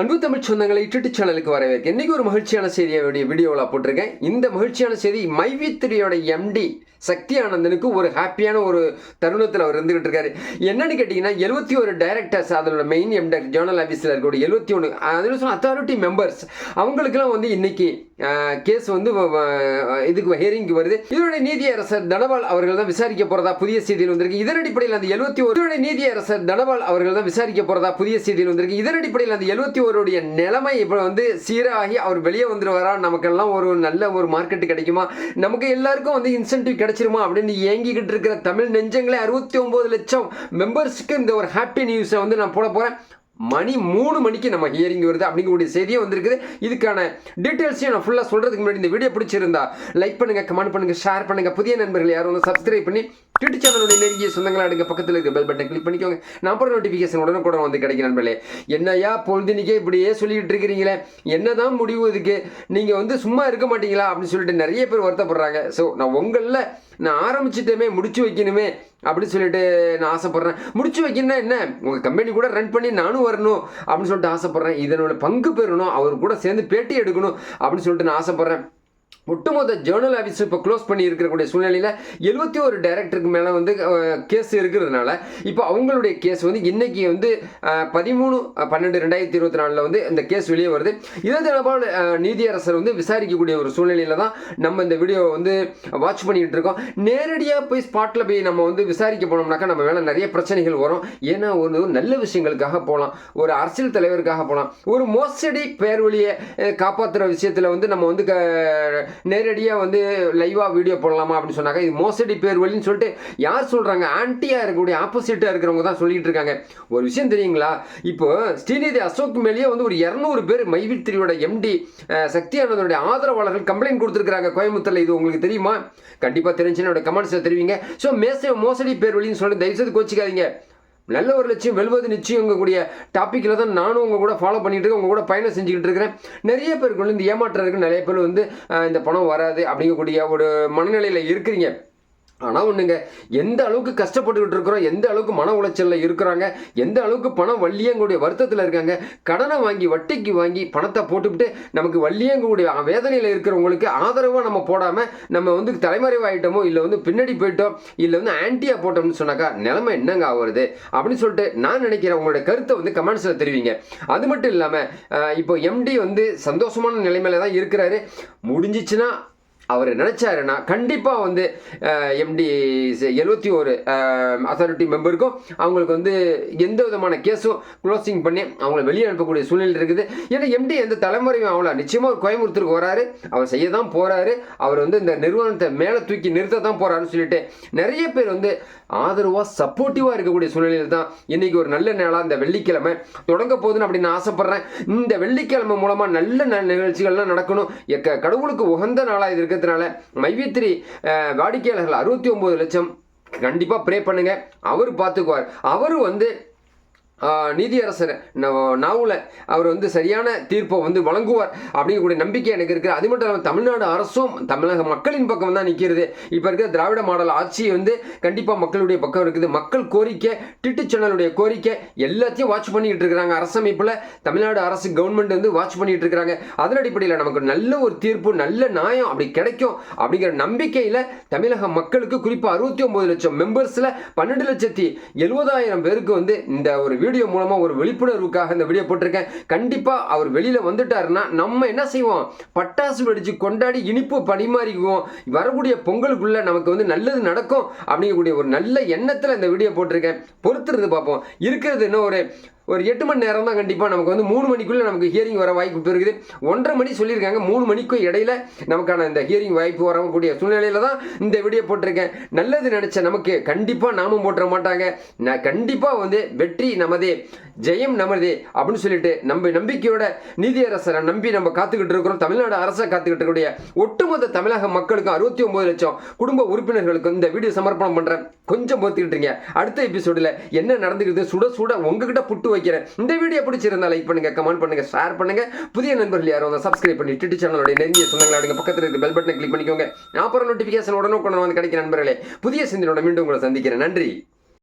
அன்பு தமிழ் சொந்தங்களை இட்டுட்டு சேனலுக்கு வரவேற்க. இன்னைக்கு ஒரு மகிழ்ச்சியான செய்தியை வீடியோவில் போட்டிருக்கேன். இந்த மகிழ்ச்சியான செய்தி மைவித்திரியோட எம்டி சக்தி ஆனந்தனுக்கு ஒரு ஹாப்பியான ஒரு தருணத்தில் அவர் இருந்துகிட்டு இருக்காரு. என்னன்னு கேட்டிங்கன்னா எழுபத்தி ஒரு டைரக்டர்ஸ் அதனோட மெயின் எம்டர் ஜேர்னல் ஆஃபீஸில் இருக்கக்கூடிய எழுபத்தி ஒன்று அதில் சொன்ன அத்தாரிட்டி மெம்பர்ஸ் அவங்களுக்குலாம் வந்து இன்னைக்கு கேஸ் வந்து வ- இதுக்கு ஹியரிங்க்கு வருது. இதனுடைய நீதியரசர் தனபால் அவர்கள் தான் விசாரிக்க போகிறதா புதிய செய்தியில் வந்திருக்கு. இதன் அடிப்படையில் அந்த எழுபத்தி ஒரு இதனுடைய நீதியரசர் தனபால் அவர்கள் தான் விசாரிக்க போகிறதா புதிய செய்தியில் வந்திருக்கு. இதன் அடிப்படையில் அந்த எழுபத்தி ஓருடைய நிலைமை இப்போ வந்து சீராகி அவர் வெளியே வந்துருவாரா? நமக்கெல்லாம் ஒரு நல்ல ஒரு மார்க்கெட் கிடைக்குமா? நமக்கு எல்லாருக்கும் வந்து இன்சென்டிவ் கிடைச்சிருமா அப்படின்னு ஏங்கிக்கிட்டு இருக்கிற தமிழ் நெஞ்சங்களே அறுபத்தி ஒம்பது லட்சம் மெம்பர்ஸ்க்கு இந்த ஒரு ஹாப்பி நியூஸை வந்து நான் போட போறேன். மணி மூணு மணிக்கு நம்ம ஹியரிங் வருது அப்படிங்கக்கூடிய செய்தியும் வந்திருக்குது. இதுக்கான டீட்டெயில்ஸையும் நான் ஃபுல்லாக சொல்கிறதுக்கு முன்னாடி இந்த வீடியோ பிடிச்சிருந்தா லைக் பண்ணுங்க கமெண்ட் பண்ணுங்க ஷேர் பண்ணுங்க. புதிய நண்பர்கள் யாரும் வந்து சப்ஸ்கிரைப் பண்ணி ட்விட்டர் சேனலோட நெருங்கிய சொந்தங்களா எடுங்க. பக்கத்தில் இருக்க பெல் பட்டன் கிளிக் பண்ணிக்கோங்க. நான் போகிற நோட்டிஃபிகேஷன் உடனே கூட வந்து கிடைக்கும் நண்பர்களே. என்னையா பொழுதுனிக்கே இப்படியே சொல்லிக்கிட்டு இருக்கிறீங்களே? என்னதான் முடிவு இதுக்கு? நீங்கள் வந்து சும்மா இருக்க மாட்டீங்களா? அப்படின்னு சொல்லிட்டு நிறைய பேர் வருத்தப்படுறாங்க. ஸோ நான் உங்களில் நான் ஆரம்பிச்சிட்டேமே முடிச்சு வைக்கணுமே அப்படின்னு சொல்லிட்டு நான் ஆசைப்பட்றேன். முடிச்சு வைக்கணும்னா என்ன? உங்கள் கம்பெனி கூட ரன் பண்ணி நானும் வரணும் அப்படின்னு சொல்லிட்டு ஆசைப்பட்றேன். இதனோட பங்கு பெறணும். அவர் கூட சேர்ந்து பேட்டி எடுக்கணும் அப்படின்னு சொல்லிட்டு நான் ஆசைப்பட்றேன். ஒட்டுமொத்த ஜேர்னல் ஆஃபீஸ் இப்போ க்ளோஸ் பண்ணி இருக்கக்கூடிய சூழ்நிலையில் எழுபத்தி ஒரு டைரக்டருக்கு மேலே வந்து கேஸ் இருக்கிறதுனால இப்போ அவங்களுடைய கேஸ் வந்து இன்னைக்கு வந்து பதிமூணு பன்னெண்டு ரெண்டாயிரத்தி இருபத்தி நாலில் வந்து இந்த கேஸ் வெளியே வருது. இதை தொடர்பாக நீதியரசர் வந்து விசாரிக்கக்கூடிய ஒரு சூழ்நிலையில் தான் நம்ம இந்த வீடியோ வந்து வாட்ச் பண்ணிகிட்டு இருக்கோம். நேரடியாக போய் ஸ்பாட்டில் போய் நம்ம வந்து விசாரிக்க போனோம்னாக்கா நம்ம மேலே நிறைய பிரச்சனைகள் வரும். ஏன்னா ஒரு நல்ல விஷயங்களுக்காக போகலாம் ஒரு அரசியல் தலைவருக்காக போகலாம் ஒரு மோசடி பேர் வழியை காப்பாற்றுற விஷயத்தில் வந்து நம்ம வந்து க- நேரடியாக வந்து லைவாக வீடியோ போடலாமா அப்படின்னு சொன்னாங்க. இது மோசடி பேர் வழின்னு சொல்லிட்டு யார் சொல்கிறாங்க ஆன்ட்டியாக இருக்கக்கூடிய ஆப்போசிட்டாக இருக்கிறவங்க தான் சொல்லிட்டு இருக்காங்க. ஒரு விஷயம் தெரியுங்களா? இப்போ ஸ்ரீநிதி அசோக் மேலேயே வந்து ஒரு இரநூறு பேர் மைவித்திரியோட எம்டி சக்தி ஆனந்தனுடைய ஆதரவாளர்கள் கம்ப்ளைண்ட் கொடுத்துருக்காங்க கோயம்புத்தூரில். இது உங்களுக்கு தெரியுமா? கண்டிப்பாக தெரிஞ்சுன்னு என்னோட கமெண்ட்ஸில் தெரிவிங்க. ஸோ மேச மோசடி பேர் வழின்னு சொல்லிட்டு தயவுசெய்து கோச்சிக்காதீங்க. நல்ல ஒரு லட்சியம் வெல்வது நிச்சயம் கூடிய டாப்பிக்கில் தான் நானும் உங்கள் கூட ஃபாலோ பண்ணிகிட்டு இருக்கேன் உங்கள் கூட பயணம் செஞ்சுக்கிட்டு இருக்கிறேன். நிறைய பேருக்கு வந்து இந்த ஏமாற்றம் இருக்குது நிறைய பேர் வந்து இந்த பணம் வராது அப்படிங்கக்கூடிய ஒரு மனநிலையில் இருக்கிறீங்க. ஆனால் ஒன்றுங்க எந்த அளவுக்கு கஷ்டப்பட்டுக்கிட்டு இருக்கிறோம் எந்த அளவுக்கு மன உளைச்சலில் இருக்கிறாங்க எந்த அளவுக்கு பணம் வள்ளியங்களுடைய வருத்தத்தில் இருக்காங்க கடனை வாங்கி வட்டிக்கு வாங்கி பணத்தை போட்டுவிட்டு நமக்கு வள்ளியங்களுடைய வேதனையில் இருக்கிறவங்களுக்கு ஆதரவாக நம்ம போடாமல் நம்ம வந்து தலைமறைவாயிட்டோமோ இல்லை வந்து பின்னாடி போயிட்டோம் இல்லை வந்து ஆன்டியாக போட்டோம்னு சொன்னாக்கா நிலைமை என்னங்க ஆகுறது அப்படின்னு சொல்லிட்டு நான் நினைக்கிறேன் உங்களுடைய கருத்தை வந்து கமெண்ட்ஸில் தெரிவிங்க. அது மட்டும் இல்லாமல் இப்போ எம்டி வந்து சந்தோஷமான நிலைமையில தான் இருக்கிறாரு. முடிஞ்சிச்சுன்னா அவர் நினச்சாருன்னா கண்டிப்பாக வந்து எம்டி எழுபத்தி ஒரு அத்தாரிட்டி மெம்பருக்கும் அவங்களுக்கு வந்து எந்த விதமான கேஸும் க்ளோசிங் பண்ணி அவங்கள வெளியே அனுப்பக்கூடிய சூழ்நிலை இருக்குது. ஏன்னா எம்டி எந்த தலைமுறையும் அவங்கள நிச்சயமாக ஒரு கோயம்புத்தூருக்கு வராரு. அவர் செய்ய தான் போகிறாரு அவர் வந்து இந்த நிறுவனத்தை மேலே தூக்கி நிறுத்த தான் போகிறாருன்னு சொல்லிட்டு நிறைய பேர் வந்து ஆதரவாக சப்போர்ட்டிவாக இருக்கக்கூடிய சூழ்நிலையில் தான் இன்னைக்கு ஒரு நல்ல நாளாக இந்த வெள்ளிக்கிழமை தொடங்க போகுதுன்னு அப்படின்னு ஆசைப்பட்றேன். இந்த வெள்ளிக்கிழமை மூலமாக நல்ல ந- நிகழ்ச்சிகள்லாம் நடக்கணும். எக்க கடவுளுக்கு உகந்த நாளாக இது இருக்கிறதுனால மைவித்திரி வாடிக்கையாளர்கள் அறுபத்தி ஒம்பது லட்சம் கண்டிப்பாக ப்ரே பண்ணுங்க. அவர் பார்த்துக்குவார் அவர் வந்து நீதியரசர் ந- நாவல அவர் வந்து சரியான தீர்ப்பை வந்து வழங்குவார் அப்படிங்கக்கூடிய நம்பிக்கை எனக்கு இருக்குது அது மட்டும் இல்லாமல் தமிழ்நாடு அரசும் தமிழக மக்களின் பக்கம் தான் நிற்கிறது இப்போ இருக்கிற திராவிட மாடல் ஆட்சி வந்து கண்டிப்பாக மக்களுடைய பக்கம் இருக்குது. மக்கள் கோரிக்கை டிட்டு சேனலுடைய கோரிக்கை எல்லாத்தையும் வாட்ச் பண்ணிக்கிட்டு இருக்கிறாங்க. அரசமைப்பில் தமிழ்நாடு அரசு கவர்மெண்ட் வந்து வாட்ச் பண்ணிட்டு இருக்கிறாங்க. அதன் அடிப்படையில் நமக்கு நல்ல ஒரு தீர்ப்பு நல்ல நியாயம் அப்படி கிடைக்கும் அப்படிங்கிற நம்பிக்கையில் தமிழக மக்களுக்கு குறிப்பாக அறுபத்தி ஒம்பது லட்சம் மெம்பர்ஸில் பன்னெண்டு லட்சத்தி எழுபதாயிரம் பேருக்கு வந்து இந்த ஒரு வீடு வீடியோ மூலமாக ஒரு விழிப்புணர்வுக்காக இந்த வீடியோ போட்டிருக்கேன். கண்டிப்பாக அவர் வெளியில் வந்துட்டாருன்னா நம்ம என்ன செய்வோம்? பட்டாசு வெடிச்சு கொண்டாடி இனிப்பு பரிமாறிக்குவோம். வரக்கூடிய பொங்கலுக்குள்ள நமக்கு வந்து நல்லது நடக்கும் அப்படிங்கக்கூடிய ஒரு நல்ல எண்ணத்தில் இந்த வீடியோ போட்டிருக்கேன். பொறுத்துறது பார்ப்போம். இருக்கிறது இன்னும் ஒரு ஒரு எட்டு மணி நேரம் தான் கண்டிப்பாக நமக்கு வந்து மூணு மணிக்குள்ளே நமக்கு ஹியரிங் வர வாய்ப்பு இருக்குது. ஒன்றரை மணி சொல்லியிருக்காங்க. மூணு மணிக்கும் இடையில நமக்கான இந்த ஹியரிங் வாய்ப்பு வரக்கூடிய சூழ்நிலையில தான் இந்த வீடியோ போட்டிருக்கேன். நல்லது நினச்ச நமக்கு கண்டிப்பாக நாமும் போட்டுற மாட்டாங்க. நான் கண்டிப்பாக வந்து வெற்றி நமதே ஜெயம் நமதே அப்படின்னு சொல்லிட்டு நம்ம நம்பிக்கையோட நீதியரசரை நம்பி நம்ம காத்துக்கிட்டு இருக்கிறோம். தமிழ்நாடு அரசை காத்துக்கிட்டு இருக்கக்கூடிய ஒட்டுமொத்த தமிழக மக்களுக்கும் அறுபத்தி ஒன்பது லட்சம் குடும்ப உறுப்பினர்களுக்கும் இந்த வீடியோ சமர்ப்பணம் பண்ணுறேன் கொஞ்சம் பொறுத்துக்கிட்டு இருக்கீங்க அடுத்த எபிசோடில் என்ன நடந்துக்கிறது சுட சுட உங்ககிட்ட புட்டு வைக்கிறேன். இந்த வீடியோ பிடிச்சிருந்தா லைக் பண்ணுங்க கமெண்ட் பண்ணுங்க ஷேர் பண்ணுங்க. புதிய நண்பர்கள் யாரும் வந்து சப்ஸ்கிரைப் பண்ணி ட்விட்டர் சேனலோட நெருங்கிய சொந்தங்களை அடுங்க பக்கத்தில் இருக்க பெல் பட்டனை கிளிக் பண்ணிக்கோங்க. அப்புறம் நோட்டிஃபிகேஷன் உடனே கொண்டு வந்து கிடைக்கிற நண்பர்களே. புதிய சிந்தனோட மீண்டும் உங்களை சந்திக்கிறேன். நன்றி.